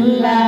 Allah